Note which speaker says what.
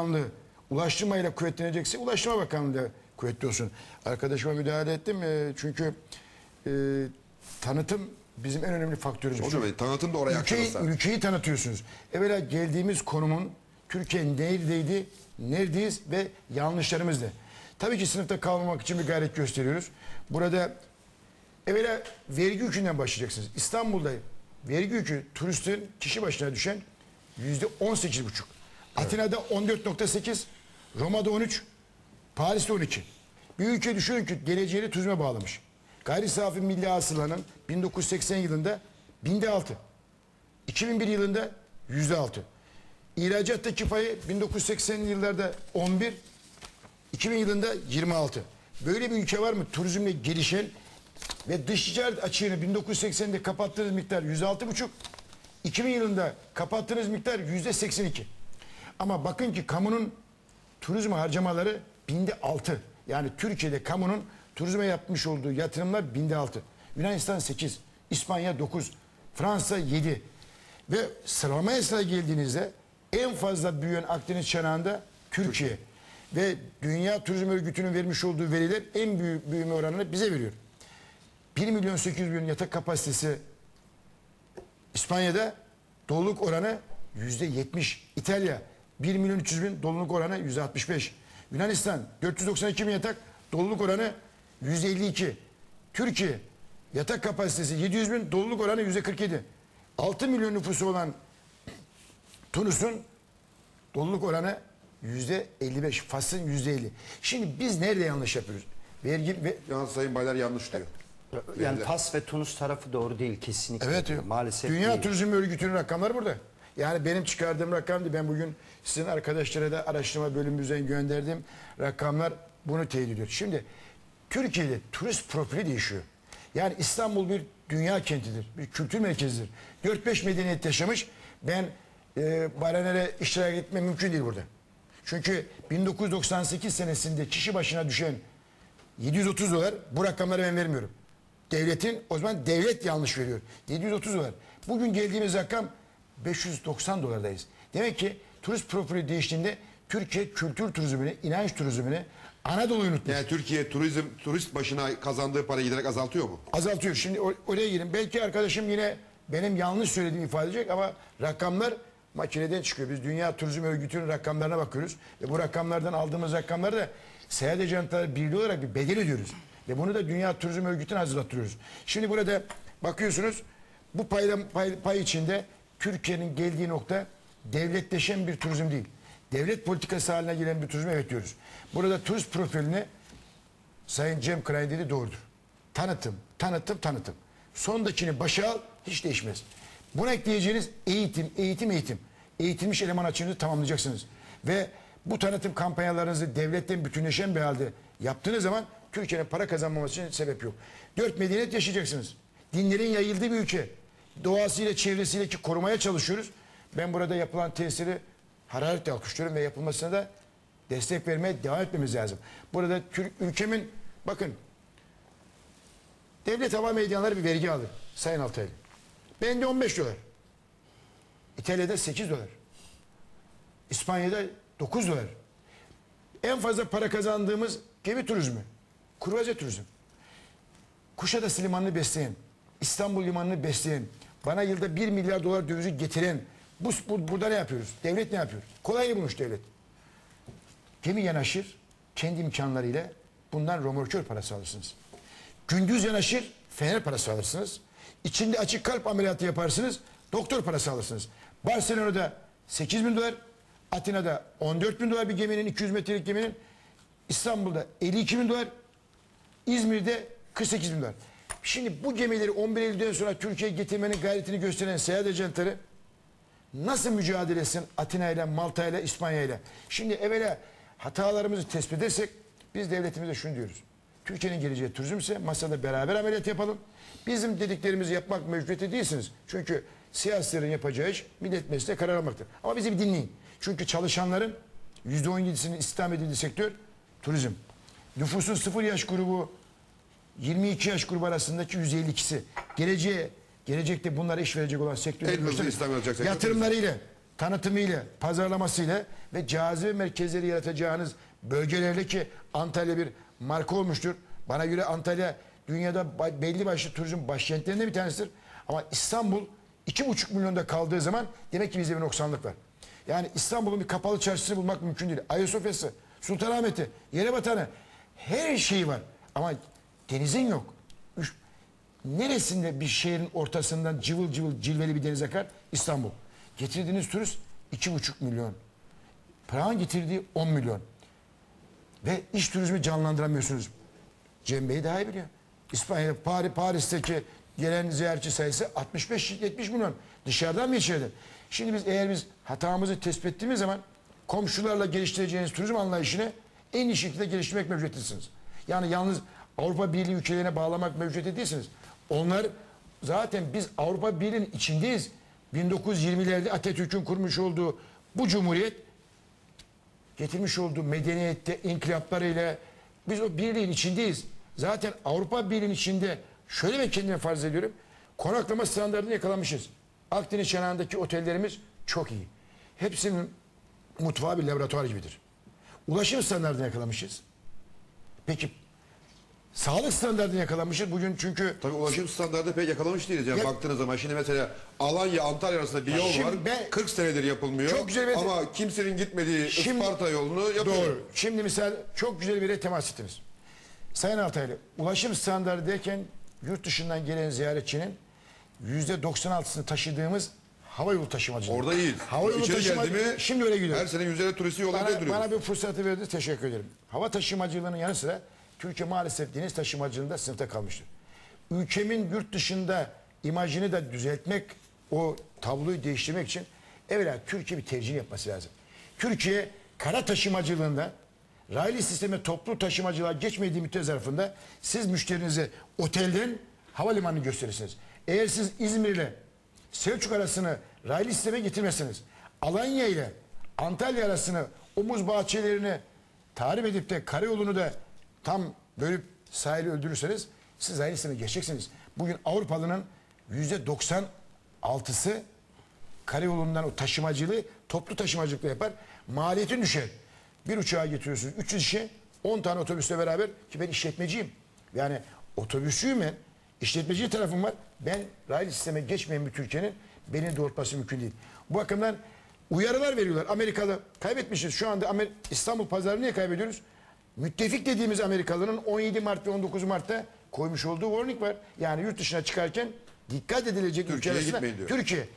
Speaker 1: Bakanlığı ulaştırmayla kuvvetlenecekse Ulaştırma Bakanlığı kuvvetli olsun. Arkadaşıma müdahale ettim e, çünkü e, tanıtım bizim en önemli faktörümüz.
Speaker 2: Hocam tanıtım da oraya
Speaker 1: Ülkeyi,
Speaker 2: aktarırsa.
Speaker 1: ülkeyi tanıtıyorsunuz. Evvela geldiğimiz konumun Türkiye neredeydi, neredeyiz ve yanlışlarımız ne? Tabii ki sınıfta kalmamak için bir gayret gösteriyoruz. Burada evvela vergi yükünden başlayacaksınız. İstanbul'da vergi yükü turistin kişi başına düşen yüzde on sekiz buçuk. Atina'da 14.8, Roma'da 13, Paris'te 12. Bir ülke düşünün ki geleceğini turizme bağlamış. Gayri safi milli hasılanın 1980 yılında binde altı. 2001 yılında yüzde altı. İhracattaki payı 1980'li yıllarda 11, 2000 yılında 26. Böyle bir ülke var mı turizmle gelişen ve dış ticaret açığını 1980'de kapattığınız miktar 106,5. 2000 yılında kapattığınız miktar %82. Ama bakın ki kamunun turizme harcamaları binde 6. Yani Türkiye'de kamunun turizme yapmış olduğu yatırımlar binde 6. Yunanistan 8, İspanya 9, Fransa 7. Ve sıralamaya sıra geldiğinizde en fazla büyüyen Akdeniz çanağında Türkiye. Ve Dünya Turizm Örgütü'nün vermiş olduğu veriler en büyük büyüme oranını bize veriyor. 1 milyon 800 bin yatak kapasitesi İspanya'da doluluk oranı yüzde 70. İtalya 1 milyon 300 bin doluluk oranı yüzde 65. Yunanistan 492 bin yatak doluluk oranı yüzde 52. Türkiye yatak kapasitesi 700 bin doluluk oranı yüzde 47. 6 milyon nüfusu olan Tunus'un doluluk oranı yüzde 55. Fas'ın yüzde 50. Şimdi biz nerede yanlış yapıyoruz? Vergi ve
Speaker 2: Yalnız Sayın Baylar yanlış diyor.
Speaker 3: Yani. Fas ve Tunus tarafı doğru değil kesinlikle.
Speaker 1: Evet.
Speaker 3: Maalesef
Speaker 1: Dünya
Speaker 3: değil.
Speaker 1: Turizm Örgütü'nün rakamları burada. Yani benim çıkardığım rakam değil. Ben bugün sizin arkadaşlara da araştırma bölümümüzden gönderdiğim rakamlar bunu teyit ediyor. Şimdi Türkiye'de turist profili değişiyor. Yani İstanbul bir dünya kentidir. Bir kültür merkezidir. 4-5 medeniyet yaşamış. Ben e, Baranere iştirak etmem mümkün değil burada. Çünkü 1998 senesinde kişi başına düşen 730 dolar bu rakamları ben vermiyorum. Devletin o zaman devlet yanlış veriyor. 730 dolar. Bugün geldiğimiz rakam 590 dolardayız. Demek ki turist profili değiştiğinde Türkiye kültür turizmini, inanç turizmini Anadolu'yu unutmuş.
Speaker 2: Yani Türkiye turizm turist başına kazandığı parayı giderek azaltıyor mu?
Speaker 1: Azaltıyor. Şimdi or- oraya girin. Belki arkadaşım yine benim yanlış söylediğimi ifade edecek ama rakamlar makineden çıkıyor. Biz Dünya Turizm Örgütü'nün rakamlarına bakıyoruz. Ve bu rakamlardan aldığımız rakamları da Seyahat Ajantaları Birliği olarak bir bedel ödüyoruz. Ve bunu da Dünya Turizm Örgütü'ne hazırlatıyoruz. Şimdi burada bakıyorsunuz bu payla, pay, pay içinde Türkiye'nin geldiği nokta devletleşen bir turizm değil. Devlet politikası haline gelen bir turizm evet diyoruz. Burada turist profilini Sayın Cem Kıray dedi doğrudur. Tanıtım, tanıtım, tanıtım. Sondakini başa al hiç değişmez. Buna ekleyeceğiniz eğitim, eğitim, eğitim. Eğitilmiş eleman açığınızı tamamlayacaksınız. Ve bu tanıtım kampanyalarınızı devletten bütünleşen bir halde yaptığınız zaman Türkiye'nin para kazanmaması için sebep yok. Dört medeniyet yaşayacaksınız. Dinlerin yayıldığı bir ülke. Doğasıyla çevresiyle ki korumaya çalışıyoruz. Ben burada yapılan tesiri hararetle alkışlıyorum ve yapılmasına da destek vermeye devam etmemiz lazım. Burada Türk ülkemin bakın devlet hava meydanları bir vergi alır Sayın Altaylı. Bende 15 dolar. İtalya'da 8 dolar. İspanya'da 9 dolar. En fazla para kazandığımız gemi turizmi. Kruvaze turizm. Kuşadası limanını besleyen, İstanbul limanını besleyen, bana yılda 1 milyar dolar dövizi getiren, bu, bu- burada ne yapıyoruz? Devlet ne yapıyor? Kolay bulmuş devlet. Gemi yanaşır, kendi imkanlarıyla bundan romorkör parası alırsınız. Gündüz yanaşır, fener parası alırsınız. İçinde açık kalp ameliyatı yaparsınız, doktor parası alırsınız. Barcelona'da 8 bin dolar, Atina'da 14 bin dolar bir geminin, 200 metrelik geminin, İstanbul'da 52 bin dolar, İzmir'de 48 bin dolar. Şimdi bu gemileri 11 Eylül'den sonra Türkiye'ye getirmenin gayretini gösteren seyahat ajanları nasıl mücadele etsin Atina ile, Malta ile, İspanya ile? Şimdi evvela hatalarımızı tespit edersek biz devletimize şunu diyoruz. Türkiye'nin geleceği turizmse masada beraber ameliyat yapalım. Bizim dediklerimizi yapmak mecburiyeti değilsiniz. Çünkü siyasilerin yapacağı iş millet meclisinde karar almaktır. Ama bizi bir dinleyin. Çünkü çalışanların %17'sinin istihdam edildiği sektör turizm. Nüfusun sıfır yaş grubu 22 yaş grubu arasındaki 152'si. Geleceğe, gelecekte bunlara iş verecek olan sektör
Speaker 2: En hızlı istihdam edecek sektör
Speaker 1: yatırımlarıyla tanıtımıyla, pazarlamasıyla ve cazibe merkezleri yaratacağınız bölgelerle ki Antalya bir marka olmuştur. Bana göre Antalya dünyada belli başlı turizm başkentlerinden bir tanesidir. Ama İstanbul iki buçuk milyonda kaldığı zaman demek ki bizde bir noksanlık var. Yani İstanbul'un bir kapalı çarşısını bulmak mümkün değil. Ayasofya'sı, Sultanahmet'i, Yerebatan'ı her şeyi var. Ama denizin yok. Üç- Neresinde bir şehrin ortasından cıvıl cıvıl cilveli bir deniz akar? İstanbul. Getirdiğiniz turist iki buçuk milyon. Prag'ın getirdiği 10 milyon. Ve iş turizmi canlandıramıyorsunuz. Cem Bey daha iyi biliyor. İspanya'da Paris, Paris'teki gelen ziyaretçi sayısı 65-70 milyon. Dışarıdan mı içeriden? Şimdi biz eğer biz hatamızı tespit ettiğimiz zaman komşularla geliştireceğiniz turizm anlayışını en iyi şekilde geliştirmek mecburiyetlisiniz. Yani yalnız Avrupa Birliği ülkelerine bağlamak mecburiyeti değilsiniz. Onlar zaten biz Avrupa Birliği'nin içindeyiz. 1920'lerde Atatürk'ün kurmuş olduğu bu cumhuriyet getirmiş olduğu medeniyette inkılaplarıyla biz o birliğin içindeyiz. Zaten Avrupa Birliği'nin içinde şöyle ben kendime farz ediyorum. Konaklama standartını yakalamışız. Akdeniz çanağındaki otellerimiz çok iyi. Hepsinin mutfağı bir laboratuvar gibidir. Ulaşım standartını yakalamışız. Peki sağlık standartını yakalamışız. Bugün çünkü
Speaker 2: Tabii ulaşım standartı pek yakalamış değiliz. Yani
Speaker 1: Ya-
Speaker 2: baktığınız zaman şimdi mesela Alanya Antalya arasında bir yol
Speaker 1: Şimdi
Speaker 2: var.
Speaker 1: ben-
Speaker 2: 40 senedir yapılmıyor.
Speaker 1: Çok güzel bir-
Speaker 2: Ama kimsenin gitmediği
Speaker 1: Şimdi-
Speaker 2: Isparta yolunu yapıyor.
Speaker 1: Doğru. Şimdi misal çok güzel bir yere temas ettiniz. Sayın Altaylı, ulaşım standartı derken yurt dışından gelen ziyaretçinin yüzde 96'sını taşıdığımız hava yolu taşımacılığı.
Speaker 2: Orada iyi.
Speaker 1: Hava yolu
Speaker 2: İçeri
Speaker 1: taşıma...
Speaker 2: geldi mi
Speaker 1: Şimdi öyle gidiyor.
Speaker 2: her sene yüzlerce turisti yollarda
Speaker 1: Bana, bana bir fırsatı verdi teşekkür ederim. Hava taşımacılığının yanı sıra Türkiye maalesef deniz taşımacılığında sınıfta kalmıştır. Ülkemin yurt dışında imajını da düzeltmek, o tabloyu değiştirmek için evvela Türkiye bir tercih yapması lazım. Türkiye kara taşımacılığında raylı sisteme toplu taşımacılığa geçmediği müddet zarfında siz müşterinize otelden havalimanını gösterirsiniz. Eğer siz İzmir ile Selçuk arasını raylı sisteme getirmezsiniz. Alanya ile Antalya arasını omuz bahçelerini tarif edip de karayolunu da tam bölüp sahili öldürürseniz siz sisteme geçeceksiniz. Bugün Avrupalının yüzde 96'sı karayolundan o taşımacılığı toplu taşımacılıkla yapar. Maliyetin düşer. Bir uçağa getiriyorsunuz 300 kişi 10 tane otobüsle beraber ki ben işletmeciyim. Yani otobüsçüyüm ben. İşletmeci tarafım var. Ben raylı sisteme geçmeyen bir Türkiye'nin beni doğurtması mümkün değil. Bu bakımdan uyarılar veriyorlar. Amerikalı kaybetmişiz. Şu anda Amer- İstanbul pazarını niye kaybediyoruz? Müttefik dediğimiz Amerikalı'nın 17 Mart ve 19 Mart'ta koymuş olduğu warning var. Yani yurt dışına çıkarken dikkat edilecek ülke
Speaker 2: Türkiye'ye
Speaker 1: arasında
Speaker 2: gitmeyin diyor.
Speaker 1: Türkiye.